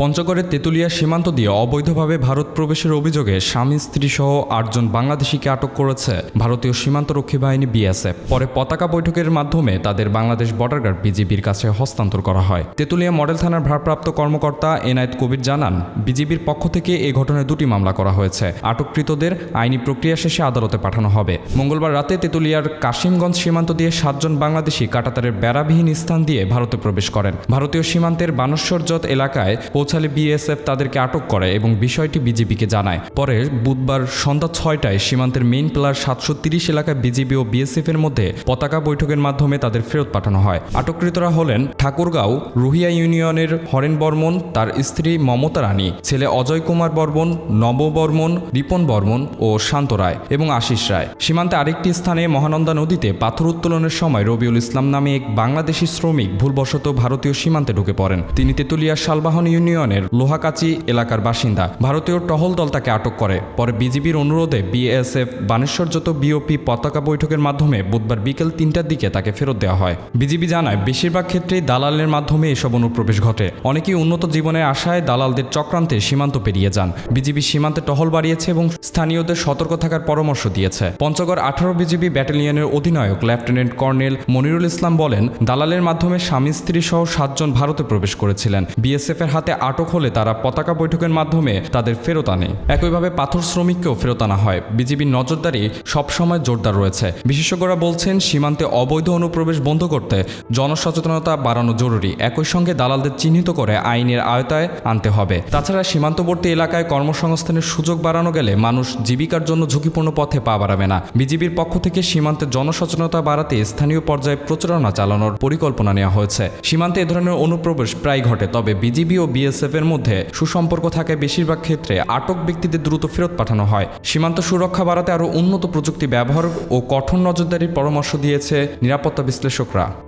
পঞ্চগড়ের তেঁতুলিয়া সীমান্ত দিয়ে অবৈধভাবে ভারত প্রবেশের অভিযোগে স্বামী, স্ত্রী সহ আটজন বাংলাদেশিকে আটক করেছে ভারতীয় সীমান্তরক্ষী বাহিনী বিএসএফ। পরে পতাকা বৈঠকের মাধ্যমে তাদের বাংলাদেশ বর্ডার গার্ড বিজিবির কাছে হস্তান্তর করা হয়। তেঁতুলিয়া মডেল থানার ভারপ্রাপ্ত কর্মকর্তা এনায়েত কবির জানান, বিজিবির পক্ষ থেকে এ ঘটনায় দুটি মামলা করা হয়েছে। আটককৃতদের আইনি প্রক্রিয়া শেষে আদালতে পাঠানো হবে। মঙ্গলবার রাতে তেঁতুলিয়ার কাশিমগঞ্জ সীমান্ত দিয়ে সাতজন বাংলাদেশি কাটাতারের বেড়াবিহীন স্থান দিয়ে ভারতে প্রবেশ করেন। ভারতীয় সীমান্তের বানস্বরজত এলাকায় পৌঁছালে বিএসএফ তাদেরকে আটক করে এবং বিষয়টি বিজেপিকে জানায়। পরে বুধবার সন্ধ্যা ছয়টায় সীমান্তের মেইন প্লার সাতশো তিরিশ এলাকায় বিজেপি ও বিএসএফ এর মধ্যে পতাকা বৈঠকের মাধ্যমে তাদের ফেরত পাঠানো হয়। আটককৃতরা হলেন ঠাকুরগাঁও, রুহিয়া ইউনিয়নের হরেন বর্মন, তার স্ত্রী মমতা রানী, ছেলে অজয় কুমার বর্মন, নব বর্মন, রিপন বর্মন ও শান্ত রায় এবং আশিস রায়। সীমান্তে আরেকটি স্থানে মহানন্দা নদীতে পাথর উত্তোলনের সময় রবিউল ইসলাম নামে এক বাংলাদেশি শ্রমিক ভুলবশত ভারতীয় সীমান্তে ঢুকে পড়েন। তিনি তেতুলিয়া শালবাহন ইউনিয়নের লোহাকাচি এলাকার বাসিন্দা। ভারতীয় টহল দল তাকে আটক করে। পরে বিজিবির অনুরোধে বিএসএফ বানেশ্বরজত বিওপি পতাকা বৈঠকের মাধ্যমে বুধবার বিকেল তিনটার দিকে তাকে ফেরত দেওয়া হয়। বিজিবি জানায়, বেশিরভাগ ক্ষেত্রেই দালালের মাধ্যমে এসব অনুপ্রবেশ ঘটে। অনেকেই উন্নত জীবনের আশায় দালালদের চক্রান্তে সীমান্ত পেরিয়ে যান। বিজিবি সীমান্তে টহল বাড়িয়েছে এবং স্থানীয়দের সতর্ক থাকার পরামর্শ দিয়েছে। পঞ্চগড় আঠারো বিজিবি ব্যাটালিয়নের অধিনায়ক লেফটেন্যান্ট কর্নেল মনিরুল ইসলাম বলেন, দালালের মাধ্যমে স্বামী, স্ত্রী সহ সাতজন ভারতে প্রবেশ করেছিলেন। বিএসএফ এর হাতে আটক হলে তারা পতাকা বৈঠকের মাধ্যমে তাদের ফেরত আনে। একইভাবে পাথর শ্রমিককেও ফেরত আনা হয়। বিজিবির নজরদারি সবসময় জোরদার রয়েছে। বিশেষজ্ঞরা বলছেন, সীমান্তে অবৈধ অনুপ্রবেশ বন্ধ করতে জনসচেতনতা বাড়ানো জরুরি। একই সঙ্গে দালালদের চিহ্নিত করে আইনের আয়তায় আনতে হবে। তাছাড়া সীমান্তবর্তী এলাকায় কর্মসংস্থানের সুযোগ বাড়ানো গেলে মানুষ জীবিকার জন্য ঝুঁকিপূর্ণ পথে পা বাড়াবে না। বিজিবির পক্ষ থেকে সীমান্তে জনসচেতনতা বাড়াতে স্থানীয় পর্যায়ে প্রচারণা চালানোর পরিকল্পনা নেওয়া হয়েছে। সীমান্তে এ ধরনের অনুপ্রবেশ প্রায় ঘটে, তবে বিজিবি ও বিএসএফ এর মধ্যে সুসম্পর্ক থাকে বেশিরভাগ ক্ষেত্রে আটক ব্যক্তিদের দ্রুত ফেরত পাঠানো হয়। সীমান্ত সুরক্ষা বাড়াতে আরও উন্নত প্রযুক্তি ব্যবহার ও কঠোর নজরদারির পরামর্শ দিয়েছে নিরাপত্তা বিশ্লেষকরা।